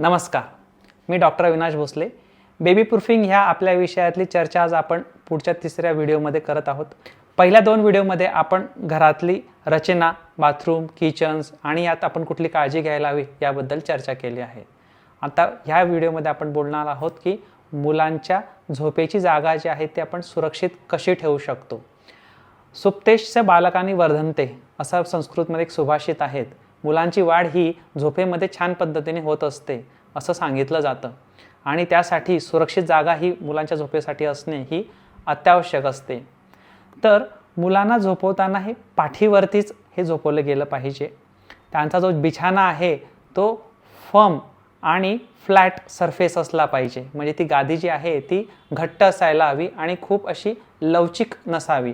नमस्कार. मी doctor Avinash Bhosale. Baby proofing ह्या आपल्या विषयातली चर्चा आज आपण पुढच्या तिसऱ्या व्हिडिओमध्ये करत आहोत. पहिल्या दोन व्हिडिओमध्ये आपण घरातली रचना बाथरूम किचन्स आणि यात आपण कुठली काळजी घ्यायला हवी याबद्दल चर्चा केली आहे. आता ह्या व्हिडिओमध्ये आपण बोलणार आहोत की मुलांच्या झोपेची जागा जी आहे ती आपण सुरक्षित कशी ठेवू शकतो? सुप्तेशच्या बालकांनी वर्धनते असं संस्कृतमध्ये एक सुभाषित आहेत. मुलांची वाढ ही झोपेमध्ये छान पद्धतीने होत असते असं सांगितलं जातं. आणि त्यासाठी सुरक्षित जागा ही मुलांच्या झोपेसाठी असणे ही अत्यावश्यक असते. तर मुलांना झोपवताना हे पाठीवरतीच हे झोपवलं गेलं पाहिजे. त्यांचा जो बिछाना आहे तो फर्म आणि फ्लॅट सरफेस असला पाहिजे. म्हणजे ती गादी जी आहे ती घट्ट असायला हवी आणि खूप अशी लवचिक नसावी.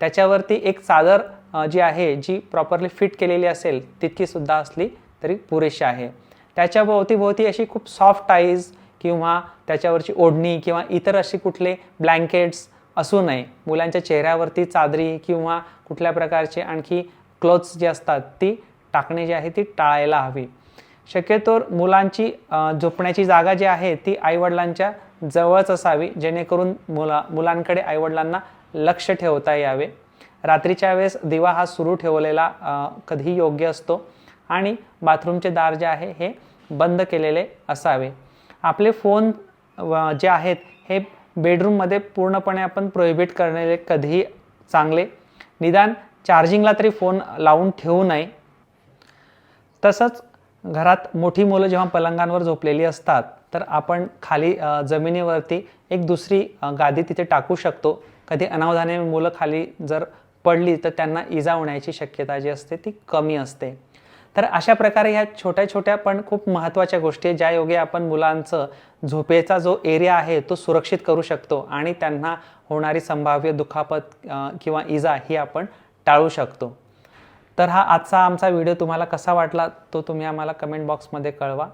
त्याच्यावरती एक चादर जी आहे जी प्रॉपरली फिट केलेली असेल तितकीसुद्धा असली तरी पुरेशी आहे. त्याच्या भोवतीभोवती अशी खूप सॉफ्ट टाईज किंवा त्याच्यावरची ओढणी किंवा इतर अशी कुठले ब्लँकेट्स असू नये. मुलांच्या चेहऱ्यावरती चादरी किंवा कुठल्या प्रकारचे आणखी क्लोथ्स जे असतात ती टाकणे जी आहे ती टाळायला हवी. शक्यतोर मुलांची झोपण्याची जागा जी आहे ती आईवडिलांच्या जवळच असावी जेणेकरून मुला मुलांकडे आईवडिलांना लक्ष ठेवता यावे. रात्रीच्या वेळेस दिवा हा सुरू ठेवलेला कधीही योग्य असतो. आणि बाथरूमचे दार जे आहे हे बंद केलेले असावे. आपले फोन व- जे आहेत हे बेडरूममध्ये पूर्णपणे आपण प्रोहिबिट करणे कधीही चांगले. निदान चार्जिंगला तरी फोन लावून ठेवू नये. तसंच घरात मोठी मुलं जेव्हा पलंगांवर झोपलेली असतात तर आपण खाली जमिनीवरती एक दुसरी गादी तिथे टाकू शकतो. कधी अनावधाने मुलं खाली जर पडली तर त्यांना इजा होण्याची शक्यता जी असते ती कमी असते. तर अशा प्रकारे ह्या छोट्या छोट्या पण खूप महत्त्वाच्या गोष्टी आहेत, ज्या योगे आपण मुलांचं झोपेचा जो एरिया आहे तो सुरक्षित करू शकतो आणि त्यांना होणारी संभाव्य दुखापत किंवा इजा ही आपण टाळू शकतो. तर हा आजचा आमचा व्हिडिओ तुम्हाला कसा वाटला तो तुम्ही आम्हाला कमेंट बॉक्समध्ये कळवा.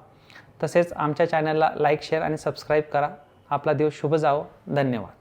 तसेच आमच्या चॅनलला लाईक शेअर आणि सबस्क्राईब करा. आपला दिवस शुभ जावो. धन्यवाद.